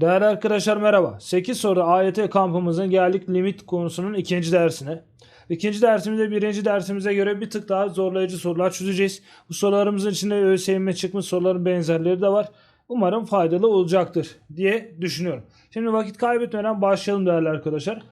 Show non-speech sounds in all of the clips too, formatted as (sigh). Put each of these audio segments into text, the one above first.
Değerli arkadaşlar merhaba. 8 soru AYT kampımızın geldik limit konusunun ikinci dersine. İkinci dersimizde birinci dersimize göre bir tık daha zorlayıcı sorular çözeceğiz. Bu sorularımızın içinde ÖSYM çıkmış soruların benzerleri de var. Umarım faydalı olacaktır diye düşünüyorum. Şimdi vakit kaybetmeden başlayalım değerli arkadaşlar.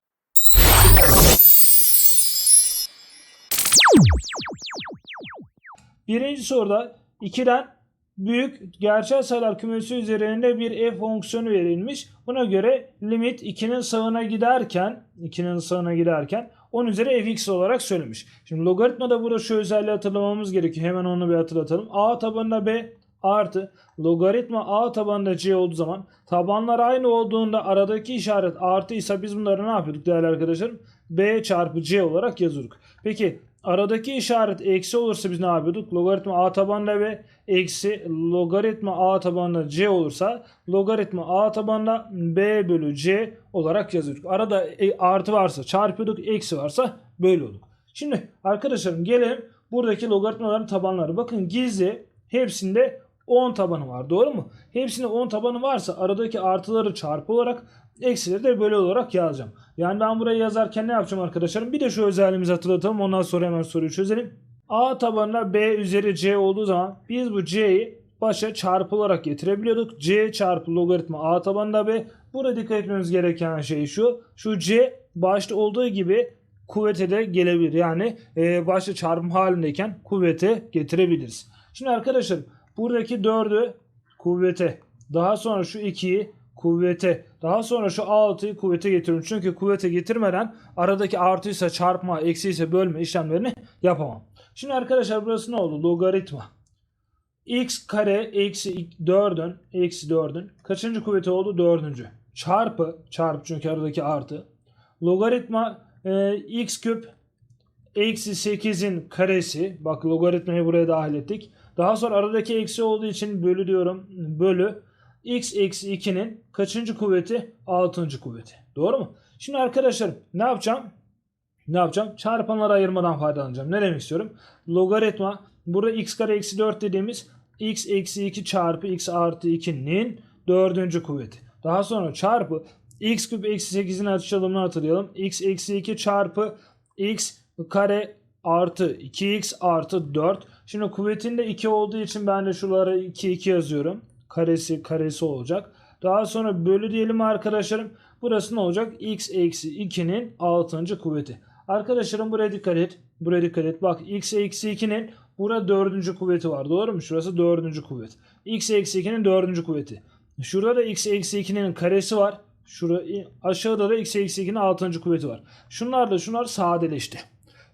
Birinci soruda 2'den büyük gerçel sayılar kümesi üzerinde bir f fonksiyonu verilmiş. Buna göre limit 2'nin sağına giderken 2'nin sağına giderken 10 üzeri fx olarak söylemiş. Şimdi logaritmada burada şu özelliği hatırlamamız gerekiyor. Hemen onu bir hatırlatalım. a tabanında b artı logaritma a tabanında c olduğu zaman tabanlar aynı olduğunda aradaki işaret artıysa biz bunları ne yapıyorduk değerli arkadaşlarım? b çarpı c olarak yazıyorduk. Peki aradaki işaret eksi olursa biz ne yapıyorduk? Logaritma a tabanında b eksi logaritma a tabanında c olursa logaritma a tabanında b bölü c olarak yazıyorduk. Arada e, artı varsa çarpıyorduk, eksi varsa böyle olduk. Şimdi arkadaşlarım gelelim buradaki logaritmaların tabanları. Bakın gizli hepsinde 10 tabanı var doğru mu? Hepsinde 10 tabanı varsa aradaki artıları çarpı olarak eksileri de bölü olarak yazacağım. Yani ben burayı yazarken ne yapacağım arkadaşlarım? Bir de şu özelliğimizi hatırlatalım ondan sonra hemen soruyu çözelim. A tabanına B üzeri C olduğu zaman biz bu C'yi başa çarpılarak getirebiliyorduk. C çarpı logaritma A tabanında B. Burada dikkat etmemiz gereken şey şu. Şu C başta olduğu gibi kuvvete de gelebilir. Yani e, başta çarpım halindeyken kuvvete getirebiliriz. Şimdi arkadaşlar buradaki 4'ü kuvvete daha sonra şu 2'yi kuvvete daha sonra şu 6'yı kuvvete getiriyorum. Çünkü kuvvete getirmeden aradaki artıysa çarpma eksiyse bölme işlemlerini yapamam. Şimdi arkadaşlar burası ne oldu? Logaritma. x kare eksi 4'ün eksi 4'ün kaçıncı kuvveti oldu? Dördüncü. Çarpı çarpı çünkü aradaki artı. Logaritma e, x küp eksi 8'in karesi. Bak logaritmayı buraya dahil ettik. Daha sonra aradaki eksi olduğu için bölü diyorum. Bölü x eksi 2'nin kaçıncı kuvveti? 6. kuvveti. Doğru mu? Şimdi arkadaşlar ne yapacağım? Ne yapacağım? Çarpanları ayırmadan faydalanacağım. Ne demek istiyorum? Logaritma burada x kare eksi 4 dediğimiz x eksi 2 çarpı x artı 2'nin dördüncü kuvveti. Daha sonra çarpı x küp eksi 8'in açılımını hatırlayalım. x eksi 2 çarpı x kare artı 2x artı 4. Şimdi kuvvetinde 2 olduğu için ben de şuralara 2 2 yazıyorum. Karesi karesi olacak. Daha sonra bölü diyelim arkadaşlarım. Burası ne olacak? x eksi 2'nin 6. kuvveti. Arkadaşlarım buraya dikkat et. Buraya dikkat et. Bak x eksi 2'nin burada 4. kuvveti var. Doğru mu? Şurası 4. kuvvet. x eksi 2'nin 4. kuvveti. Şurada da x eksi 2'nin karesi var. Şurada, aşağıda da x eksi 2'nin 6. kuvveti var. Şunlar da şunlar sadeleşti.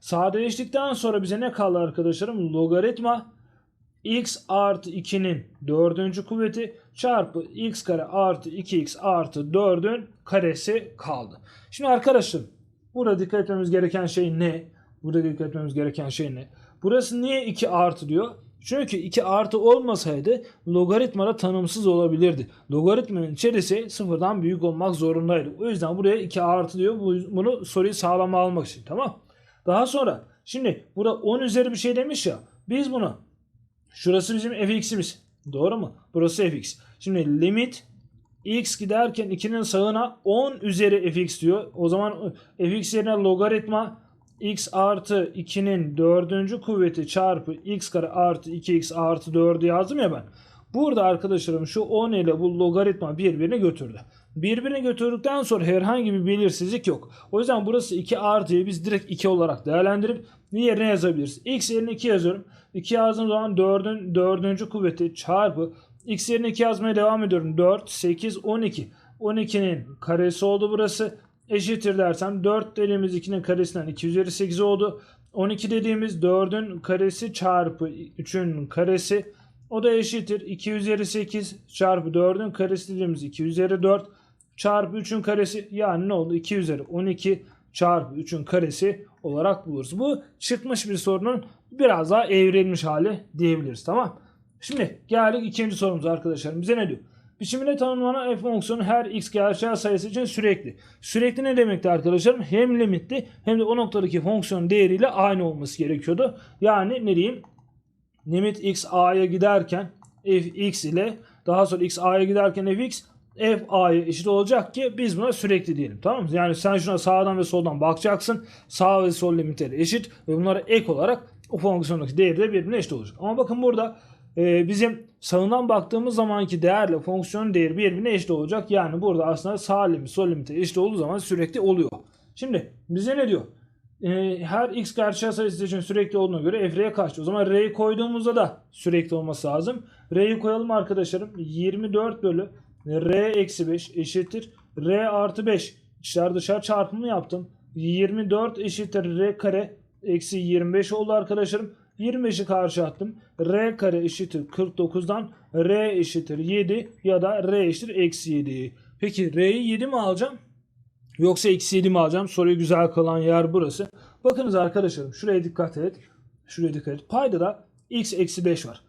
Sadeleştikten sonra bize ne kaldı arkadaşlarım? Logaritma x artı 2'nin 4. kuvveti çarpı x kare artı 2x artı 4'ün karesi kaldı. Şimdi arkadaşlar burada dikkat etmemiz gereken şey ne? Burada dikkat etmemiz gereken şey ne? Burası niye 2 artı diyor? Çünkü 2 artı olmasaydı logaritmada tanımsız olabilirdi. Logaritmanın içerisi sıfırdan büyük olmak zorundaydı. O yüzden buraya 2 artı diyor. Bunu soruyu sağlama almak için tamam. Daha sonra şimdi burada 10 üzeri bir şey demiş ya. Biz bunu şurası bizim fx'imiz. Doğru mu? Burası fx. Şimdi limit x giderken 2'nin sağına 10 üzeri fx diyor. O zaman fx yerine logaritma x artı 2'nin 4. kuvveti çarpı x kare artı 2x artı 4'ü yazdım ya ben. Burada arkadaşlarım şu 10 ile bu logaritma birbirini götürdü. Birbirini götürdükten sonra herhangi bir belirsizlik yok. O yüzden burası 2 artıyı biz direkt 2 olarak değerlendirip yerine yazabiliriz. x yerine 2 yazıyorum. 2 yazdığım zaman 4'ün 4. kuvveti çarpı x yerine 2 yazmaya devam ediyorum. 4, 8, 12. 12'nin karesi oldu burası. Eşittir dersem 4 dediğimiz 2'nin karesinden 2 üzeri 8 oldu. 12 dediğimiz 4'ün karesi çarpı 3'ün karesi. O da eşittir 2 üzeri 8 çarpı 4'ün karesi dediğimiz 2 üzeri 4 çarpı 3'ün karesi yani ne oldu? 2 üzeri 12 çarpı 3'ün karesi olarak buluruz. Bu çıkmış bir sorunun biraz daha evrilmiş hali diyebiliriz tamam. Şimdi geldik ikinci sorumuza arkadaşlar. Bize ne diyor? Biçiminde tanımlanan f fonksiyonu her x gerçel sayısı için sürekli. Sürekli ne demekti arkadaşlarım? Hem limitli hem de o noktadaki fonksiyon değeriyle aynı olması gerekiyordu. Yani ne diyeyim? Limit x a'ya giderken f x ile daha sonra x a'ya giderken f x f a'ya eşit olacak ki biz buna sürekli diyelim tamam mı? Yani sen şuna sağdan ve soldan bakacaksın. Sağ ve sol limitleri eşit ve bunlara ek olarak o fonksiyondaki değeri de birbirine eşit olacak. Ama bakın burada e, bizim sağından baktığımız zamanki değerle fonksiyonun değeri birbirine eşit olacak. Yani burada aslında sağ limit sol limite eşit olduğu zaman sürekli oluyor. Şimdi bize ne diyor? E, her x gerçel sayısı için sürekli olduğuna göre f r'ye kaçtı? O zaman r'yi koyduğumuzda da sürekli olması lazım. R'yi koyalım arkadaşlarım. 24 bölü r eksi 5 eşittir. r artı 5 içler dışarı çarpımı yaptım. 24 eşittir r kare eksi 25 oldu arkadaşlarım. 25'i karşı attım. r kare eşittir 49'dan r eşittir 7 ya da r eşittir eksi 7. Peki r'yi 7 mi alacağım? Yoksa eksi 7 mi alacağım? Soruyu güzel kalan yer burası. Bakınız arkadaşlarım şuraya dikkat et. Şuraya dikkat et. Payda da x eksi 5 var.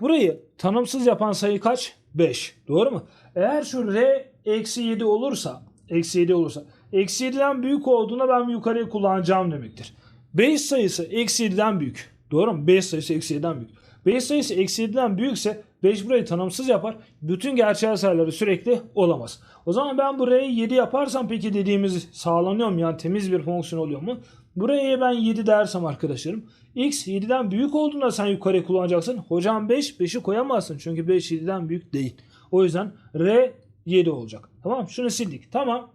Burayı tanımsız yapan sayı kaç? 5. Doğru mu? Eğer şu r eksi 7 olursa eksi 7 olursa eksi 7'den büyük olduğunda ben yukarıya kullanacağım demektir. 5 sayısı eksi 7'den büyük. Doğru mu? 5 sayısı eksi 7'den büyük. 5 sayısı eksi 7'den büyükse 5 burayı tanımsız yapar. Bütün gerçel sayıları sürekli olamaz. O zaman ben burayı 7 yaparsam peki dediğimiz sağlanıyor mu? Yani temiz bir fonksiyon oluyor mu? Buraya ben 7 dersem arkadaşlarım. X 7'den büyük olduğunda sen yukarı kullanacaksın. Hocam 5, 5'i koyamazsın. Çünkü 5 7'den büyük değil. O yüzden R 7 olacak. Tamam Şunu sildik. Tamam.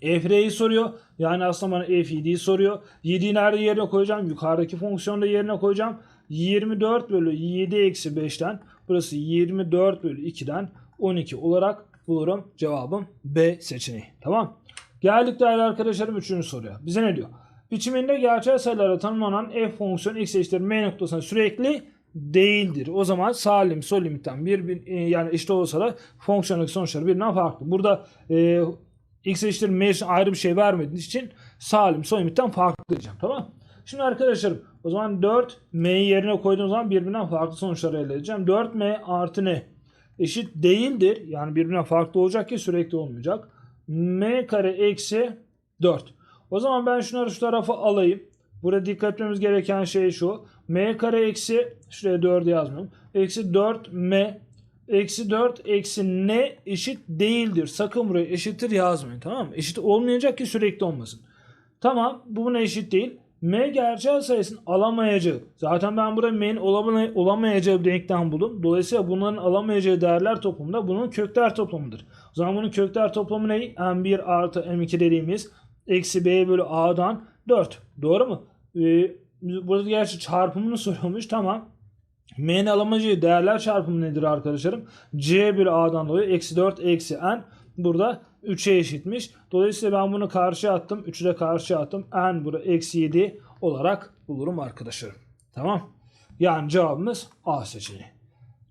F R'yi soruyor. Yani aslında bana F 7'yi soruyor. 7'yi nerede yerine koyacağım? Yukarıdaki fonksiyonda yerine koyacağım. 24 bölü 7 eksi 5'ten burası 24 bölü 2'den 12 olarak bulurum. Cevabım B seçeneği. Tamam. Geldik değerli arkadaşlarım 3. soruya. Bize ne diyor? Biçiminde gerçel sayılara tanımlanan f fonksiyonu x eşittir m noktasına sürekli değildir. O zaman sağ limit sol limitten bir, bir e, yani eşit olsa da fonksiyonun sonuçları birbirinden farklı. Burada e, x eşittir m ayrı bir şey vermediğiniz için sağ limit sol limitten farklı diyeceğim. Tamam Şimdi arkadaşlarım o zaman 4 m'yi yerine koyduğum zaman birbirinden farklı sonuçlar elde edeceğim. 4m artı n eşit değildir. Yani birbirinden farklı olacak ki sürekli olmayacak. m kare eksi 4. O zaman ben şunları şu tarafa alayım. Burada dikkat etmemiz gereken şey şu. m kare eksi şuraya 4 yazmıyorum. Eksi 4m eksi 4 eksi n eşit değildir. Sakın buraya eşittir yazmayın tamam mı? Eşit olmayacak ki sürekli olmasın. Tamam bu buna eşit değil. M gerçel sayısının alamayacağı. Zaten ben burada m'nin olamayacağı bir denklem buldum. Dolayısıyla bunların alamayacağı değerler toplamında bunun kökler toplamıdır. O zaman bunun kökler toplamı ne? M1 artı M2 dediğimiz eksi b bölü a'dan 4. Doğru mu? Ee, burada gerçi çarpımını (laughs) soruyormuş. Tamam. M'nin alamayacağı değerler çarpımı nedir arkadaşlarım? C bölü a'dan dolayı eksi 4 eksi n. Burada 3'e eşitmiş. Dolayısıyla ben bunu karşıya attım. 3'ü de karşıya attım. n burada eksi 7 olarak bulurum arkadaşlarım. Tamam. Yani cevabımız A seçeneği.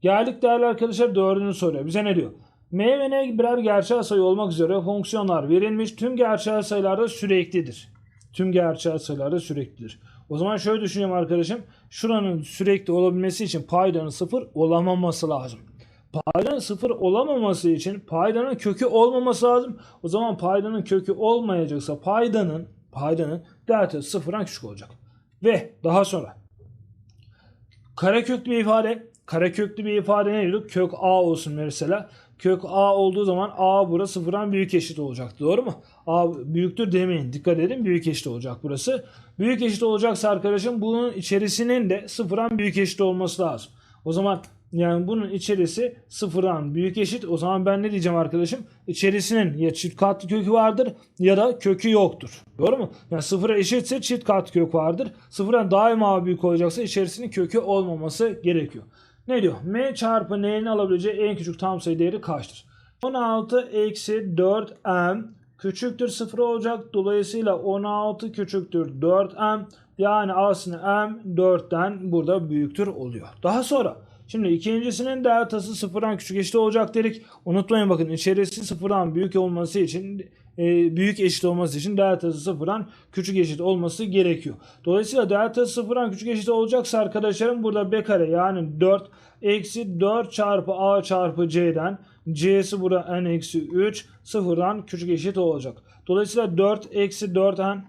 Geldik değerli arkadaşlar dördüncü soruya. Bize ne diyor? M ve N birer gerçel sayı olmak üzere fonksiyonlar verilmiş. Tüm gerçel sayılarda süreklidir. Tüm gerçel sayılarda süreklidir. O zaman şöyle düşünüyorum arkadaşım. Şuranın sürekli olabilmesi için paydanın sıfır olamaması lazım. Paydanın sıfır olamaması için paydanın kökü olmaması lazım. O zaman paydanın kökü olmayacaksa paydanın paydanın delta sıfırdan küçük olacak. Ve daha sonra kareköklü bir ifade kareköklü bir ifade ne diyorduk? Kök a olsun mesela. Kök a olduğu zaman a burası sıfırdan büyük eşit olacak. Doğru mu? a büyüktür demeyin. Dikkat edin büyük eşit olacak burası. Büyük eşit olacaksa arkadaşım bunun içerisinin de sıfırdan büyük eşit olması lazım. O zaman yani bunun içerisi sıfırdan büyük eşit. O zaman ben ne diyeceğim arkadaşım? İçerisinin ya çift katlı kökü vardır ya da kökü yoktur. Doğru mu? Yani sıfıra eşitse çift katlı kök vardır. Sıfırdan daima büyük olacaksa içerisinin kökü olmaması gerekiyor. Ne diyor? M çarpı n'nin alabileceği en küçük tam sayı değeri kaçtır? 16 eksi 4m küçüktür 0 olacak. Dolayısıyla 16 küçüktür 4m. Yani aslında m 4'ten burada büyüktür oluyor. Daha sonra Şimdi ikincisinin deltası sıfırdan küçük eşit olacak dedik. Unutmayın bakın içerisi sıfırdan büyük olması için e, büyük eşit olması için deltası sıfırdan küçük eşit olması gerekiyor. Dolayısıyla deltası sıfırdan küçük eşit olacaksa arkadaşlarım burada b kare yani 4 eksi 4 çarpı a çarpı c'den c'si burada n eksi 3 sıfırdan küçük eşit olacak. Dolayısıyla 4 eksi 4n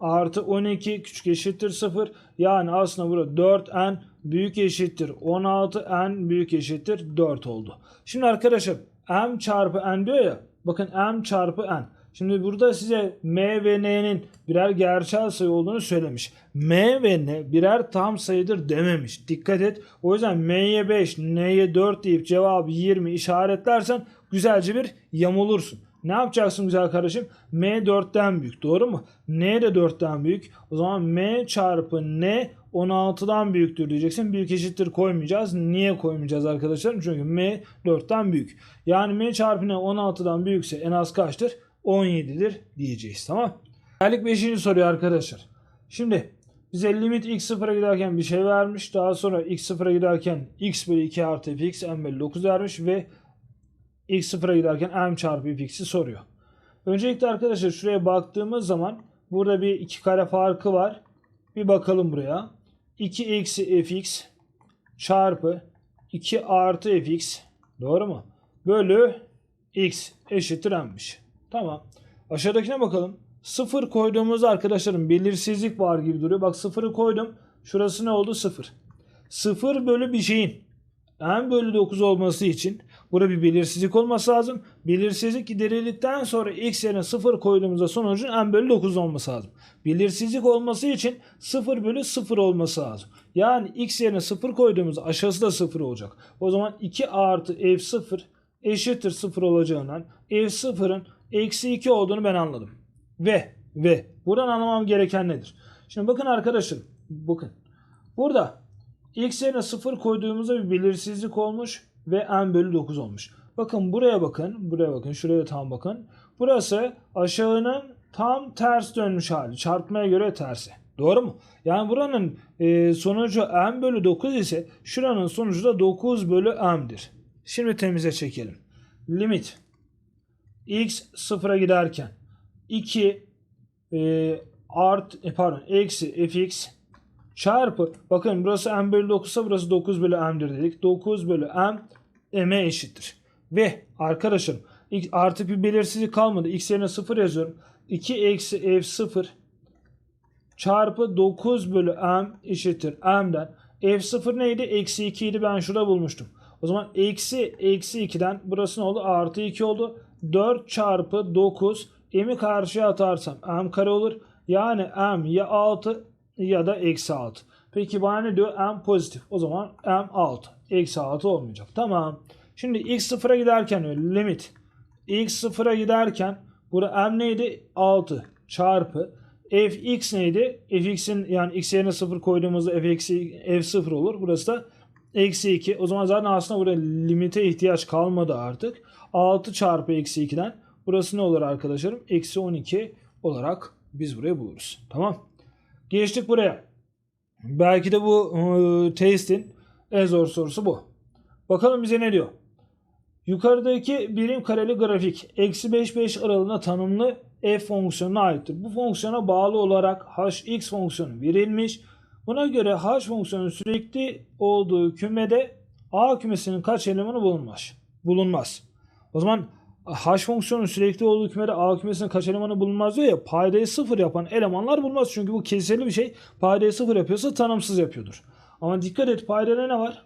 artı 12 küçük eşittir 0. Yani aslında burada 4n büyük eşittir 16 n büyük eşittir 4 oldu. Şimdi arkadaşlar m çarpı n diyor ya. Bakın m çarpı n. Şimdi burada size m ve n'nin birer gerçel sayı olduğunu söylemiş. m ve n birer tam sayıdır dememiş. Dikkat et. O yüzden m'ye 5, n'ye 4 deyip cevabı 20 işaretlersen güzelce bir yamulursun. Ne yapacaksın güzel kardeşim? M 4'ten büyük doğru mu? N de 4'ten büyük. O zaman M çarpı N 16'dan büyüktür diyeceksin. Büyük eşittir koymayacağız. Niye koymayacağız arkadaşlar? Çünkü M 4'ten büyük. Yani M çarpı N 16'dan büyükse en az kaçtır? 17'dir diyeceğiz. Tamam. Geldik 5. soruya arkadaşlar. Şimdi bize limit x sıfıra giderken bir şey vermiş. Daha sonra x sıfıra giderken x bölü 2 artı fx n bölü 9 vermiş ve x sıfıra giderken m çarpı fx'i soruyor. Öncelikle arkadaşlar şuraya baktığımız zaman burada bir iki kare farkı var. Bir bakalım buraya. 2 eksi fx çarpı 2 artı fx doğru mu? Bölü x eşittir m'miş. Tamam. Aşağıdakine bakalım. 0 koyduğumuzda arkadaşlarım belirsizlik var gibi duruyor. Bak 0'ı koydum. Şurası ne oldu? 0. 0 bölü bir şeyin n bölü 9 olması için burada bir belirsizlik olması lazım. Belirsizlik giderildikten sonra x yerine 0 koyduğumuzda sonucun n bölü 9 olması lazım. Belirsizlik olması için 0 bölü 0 olması lazım. Yani x yerine 0 koyduğumuzda aşağısı da 0 olacak. O zaman 2 artı f0 eşittir 0 olacağından f0'ın eksi 2 olduğunu ben anladım. Ve ve buradan anlamam gereken nedir? Şimdi bakın arkadaşlar bakın. Burada x yerine 0 koyduğumuzda bir belirsizlik olmuş ve n bölü 9 olmuş. Bakın buraya bakın. Buraya bakın. Şuraya tam bakın. Burası aşağının tam ters dönmüş hali. Çarpmaya göre tersi. Doğru mu? Yani buranın e, sonucu n bölü 9 ise şuranın sonucu da 9 bölü m'dir. Şimdi temize çekelim. Limit x sıfıra giderken 2 e, art e, pardon eksi fx çarpı bakın burası m bölü 9 ise burası 9 bölü m'dir dedik. 9 bölü m m'e eşittir. Ve arkadaşım artık bir belirsizlik kalmadı. x yerine 0 yazıyorum. 2 eksi f0 çarpı 9 bölü m eşittir m'den. f0 neydi? Eksi 2 idi ben şurada bulmuştum. O zaman eksi eksi 2'den burası ne oldu? Artı 2 oldu. 4 çarpı 9 m'i karşıya atarsam m kare olur. Yani m ya 6 ya da eksi 6. Peki bana ne diyor? m pozitif. O zaman m 6. Eksi 6 olmayacak. Tamam. Şimdi x sıfıra giderken öyle limit. x sıfıra giderken burada m neydi? 6 çarpı fx neydi? fx'in yani x yerine 0 koyduğumuzda f, eksi, f 0 olur. Burası da eksi 2. O zaman zaten aslında burada limite ihtiyaç kalmadı artık. 6 çarpı eksi 2'den burası ne olur arkadaşlarım? Eksi 12 olarak biz buraya buluruz. Tamam. Geçtik buraya. Belki de bu e, testin en zor sorusu bu. Bakalım bize ne diyor? Yukarıdaki birim kareli grafik eksi 5 5 aralığına tanımlı f fonksiyonuna aittir. Bu fonksiyona bağlı olarak hx fonksiyonu verilmiş. Buna göre h fonksiyonun sürekli olduğu kümede a kümesinin kaç elemanı bulunmaz? Bulunmaz. O zaman h fonksiyonun sürekli olduğu kümede a kümesinin kaç elemanı bulunmaz diyor ya paydayı sıfır yapan elemanlar bulunmaz. Çünkü bu kesirli bir şey. Paydayı sıfır yapıyorsa tanımsız yapıyordur. Ama dikkat et paydada ne var?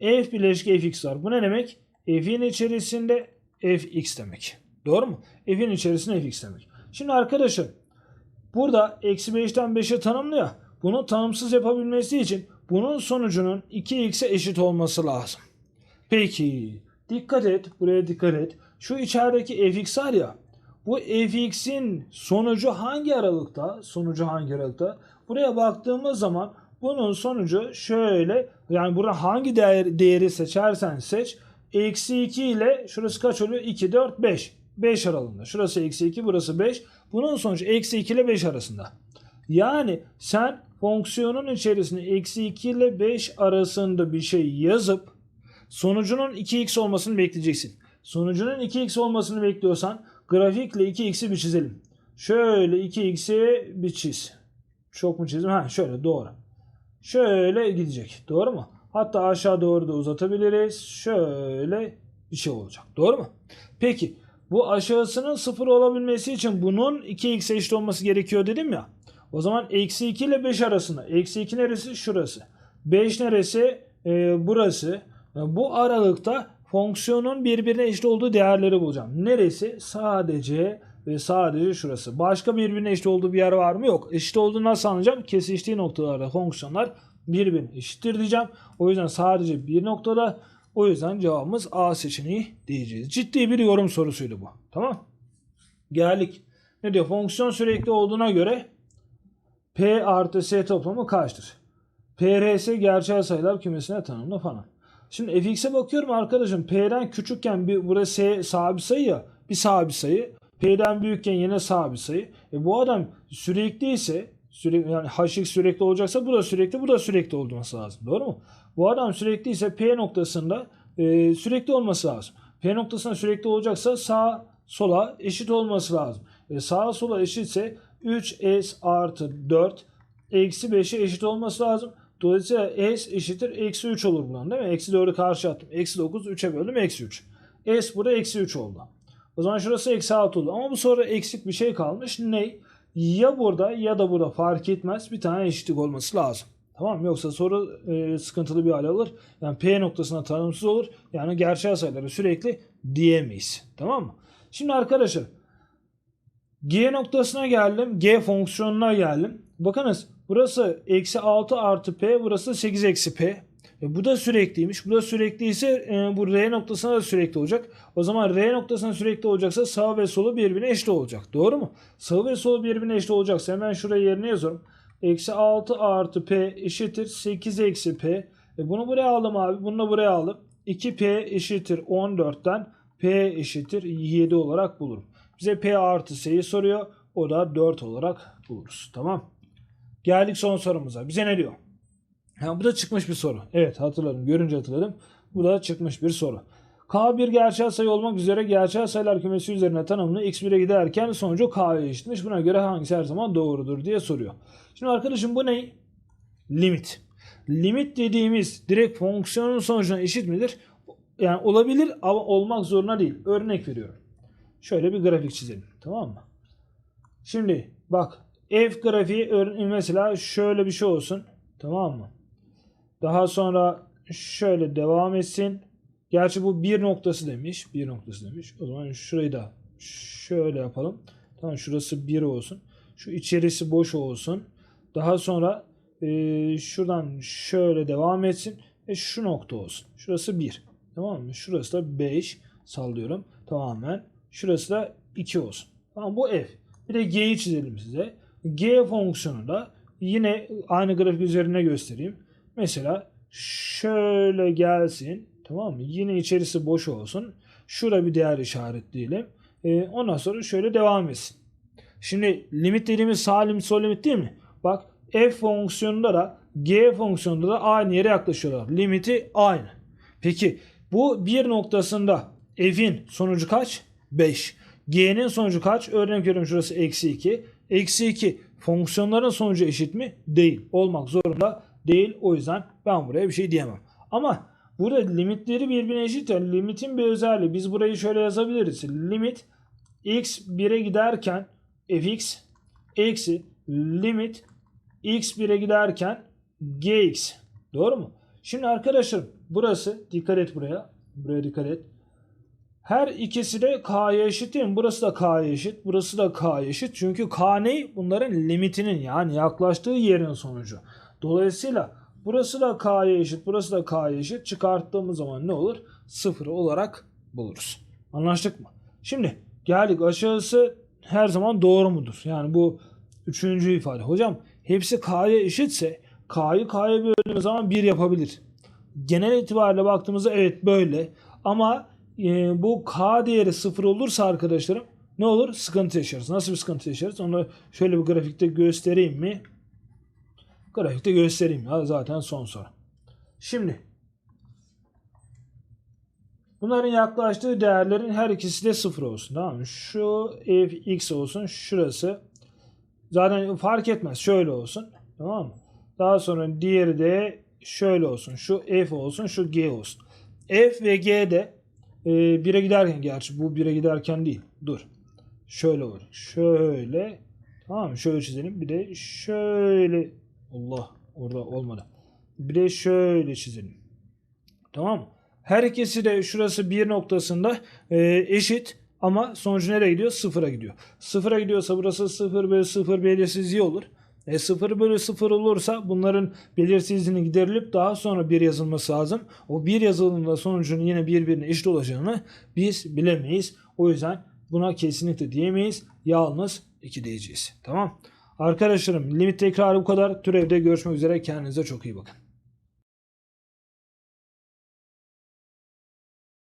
f bileşik fx var. Bu ne demek? f'in içerisinde fx demek. Doğru mu? F'in içerisinde fx demek. Şimdi arkadaşım burada eksi 5'ten 5'e tanımlıyor. Bunu tanımsız yapabilmesi için bunun sonucunun 2x'e eşit olması lazım. Peki dikkat et buraya dikkat et. Şu içerideki fx var ya bu fx'in sonucu hangi aralıkta? Sonucu hangi aralıkta? Buraya baktığımız zaman bunun sonucu şöyle yani burada hangi değer, değeri seçersen seç eksi 2 ile şurası kaç oluyor? 2, 4, 5. 5 aralığında. Şurası eksi 2 burası 5. Bunun sonucu eksi 2 ile 5 arasında. Yani sen fonksiyonun içerisinde eksi 2 ile 5 arasında bir şey yazıp sonucunun 2x olmasını bekleyeceksin. Sonucunun 2x olmasını bekliyorsan grafikle 2x'i bir çizelim. Şöyle 2x'i bir çiz. Çok mu çizdim? Ha şöyle doğru. Şöyle gidecek. Doğru mu? Hatta aşağı doğru da uzatabiliriz. Şöyle bir şey olacak. Doğru mu? Peki bu aşağısının 0 olabilmesi için bunun 2x eşit olması gerekiyor dedim ya. O zaman eksi 2 ile 5 arasında. Eksi 2 neresi? Şurası. 5 neresi? Ee, burası. Yani bu aralıkta fonksiyonun birbirine eşit olduğu değerleri bulacağım. Neresi? Sadece ve sadece şurası. Başka birbirine eşit olduğu bir yer var mı? Yok. Eşit olduğunu nasıl anlayacağım? Kesiştiği noktalarda fonksiyonlar birbirine eşittir diyeceğim. O yüzden sadece bir noktada o yüzden cevabımız A seçeneği diyeceğiz. Ciddi bir yorum sorusuydu bu. Tamam. Geldik. Ne diyor? Fonksiyon sürekli olduğuna göre P artı S toplamı kaçtır? PRS gerçel sayılar kümesine tanımlı falan. Şimdi fx'e bakıyorum arkadaşım. P'den küçükken bir burası S sabit sayı ya. Bir sabit sayı. P'den büyükken yine sabit sayı. E bu adam sürekli ise sürekli yani hx sürekli olacaksa bu da sürekli bu da sürekli olması lazım. Doğru mu? Bu adam sürekli ise P noktasında e, sürekli olması lazım. P noktasında sürekli olacaksa sağ sola eşit olması lazım. E, sağa sola eşitse 3s artı 4 eksi 5'e eşit olması lazım. Dolayısıyla s eşittir eksi 3 olur bundan değil mi? Eksi 4'ü karşı attım. Eksi 9 3'e böldüm eksi 3. S burada eksi 3 oldu. O zaman şurası eksi 6 oldu. Ama bu sonra eksik bir şey kalmış. Ne? Ya burada ya da burada fark etmez. Bir tane eşitlik olması lazım. Tamam? Yoksa soru e, sıkıntılı bir hale alır. Yani P noktasına tanımsız olur. Yani gerçel sayıları sürekli diyemeyiz. Tamam mı? Şimdi arkadaşlar G noktasına geldim. G fonksiyonuna geldim. Bakınız burası eksi 6 artı P. Burası 8 eksi P. E, bu da sürekliymiş. Bu da sürekli ise e, bu R noktasına da sürekli olacak. O zaman R noktasına sürekli olacaksa sağ ve solu birbirine eşit olacak. Doğru mu? Sağ ve solu birbirine eşit olacaksa hemen şuraya yerine yazıyorum. Eksi 6 artı P eşittir 8 eksi P. E, bunu buraya aldım abi. Bunu da buraya aldım. 2P eşittir 14'ten P eşittir 7 olarak bulurum. Bize P artı S'yi soruyor. O da 4 olarak buluruz. Tamam. Geldik son sorumuza. Bize ne diyor? Ha, bu da çıkmış bir soru. Evet hatırladım. Görünce hatırladım. Bu da çıkmış bir soru. K bir gerçel sayı olmak üzere gerçel sayılar kümesi üzerine tanımlı x1'e giderken sonucu K'ya eşitmiş. Buna göre hangisi her zaman doğrudur diye soruyor. Şimdi arkadaşım bu ne? Limit. Limit dediğimiz direkt fonksiyonun sonucuna eşit midir? Yani olabilir ama olmak zorunda değil. Örnek veriyorum. Şöyle bir grafik çizelim. Tamam mı? Şimdi bak f grafiği mesela şöyle bir şey olsun. Tamam mı? Daha sonra şöyle devam etsin. Gerçi bu bir noktası demiş. Bir noktası demiş. O zaman şurayı da şöyle yapalım. Tamam şurası 1 olsun. Şu içerisi boş olsun. Daha sonra e, şuradan şöyle devam etsin. Ve şu nokta olsun. Şurası 1. Tamam mı? Şurası da 5. Sallıyorum. Tamamen. Şurası da 2 olsun. Tamam bu f. Bir de g'yi çizelim size. G fonksiyonu da yine aynı grafik üzerine göstereyim. Mesela şöyle gelsin. Tamam mı? Yine içerisi boş olsun. Şurada bir değer işaretleyelim. Ee, ondan sonra şöyle devam etsin. Şimdi limit dediğimiz sağ limit sol limit değil mi? Bak f fonksiyonunda da g fonksiyonunda da aynı yere yaklaşıyorlar. Limiti aynı. Peki bu bir noktasında f'in sonucu kaç? 5. G'nin sonucu kaç? Örnek veriyorum şurası eksi 2. Eksi 2 fonksiyonların sonucu eşit mi? Değil. Olmak zorunda değil. O yüzden ben buraya bir şey diyemem. Ama burada limitleri birbirine eşit. Yani limitin bir özelliği. Biz burayı şöyle yazabiliriz. Limit x 1'e giderken fx eksi limit x 1'e giderken gx. Doğru mu? Şimdi arkadaşlar burası dikkat et buraya. Buraya dikkat et. Her ikisi de k'ya eşit değil mi? Burası da k'ya eşit. Burası da k'ya eşit. Çünkü k ne? Bunların limitinin yani yaklaştığı yerin sonucu. Dolayısıyla burası da k'ya eşit. Burası da k'ya eşit. Çıkarttığımız zaman ne olur? Sıfır olarak buluruz. Anlaştık mı? Şimdi geldik aşağısı her zaman doğru mudur? Yani bu üçüncü ifade. Hocam hepsi k'ya eşitse k'yı k'ya böldüğümüz zaman 1 yapabilir. Genel itibariyle baktığımızda evet böyle. Ama e, bu k değeri sıfır olursa arkadaşlarım ne olur? Sıkıntı yaşarız. Nasıl bir sıkıntı yaşarız? Onu şöyle bir grafikte göstereyim mi? Grafikte göstereyim ya zaten son soru. Şimdi bunların yaklaştığı değerlerin her ikisi de sıfır olsun. Tamam mı? Şu fx olsun. Şurası. Zaten fark etmez. Şöyle olsun. Tamam mı? Daha sonra diğeri de şöyle olsun. Şu f olsun. Şu g olsun. F ve g de e, 1'e giderken gerçi bu 1'e giderken değil. Dur. Şöyle olur. Şöyle. Tamam mı? Şöyle çizelim. Bir de şöyle. Allah orada olmadı. Bir de şöyle çizelim. Tamam mı? Her ikisi de şurası bir noktasında e, eşit ama sonucu nereye gidiyor? Sıfıra gidiyor. Sıfıra gidiyorsa burası 0 bölü 0 belirsizliği olur. E 0 bölü 0 olursa bunların belirsizliğini giderilip daha sonra bir yazılması lazım. O bir yazılımda sonucunun yine birbirine eşit olacağını biz bilemeyiz. O yüzden buna kesinlikle diyemeyiz. Yalnız 2 diyeceğiz. Tamam. Arkadaşlarım limit tekrarı bu kadar. Türevde görüşmek üzere. Kendinize çok iyi bakın.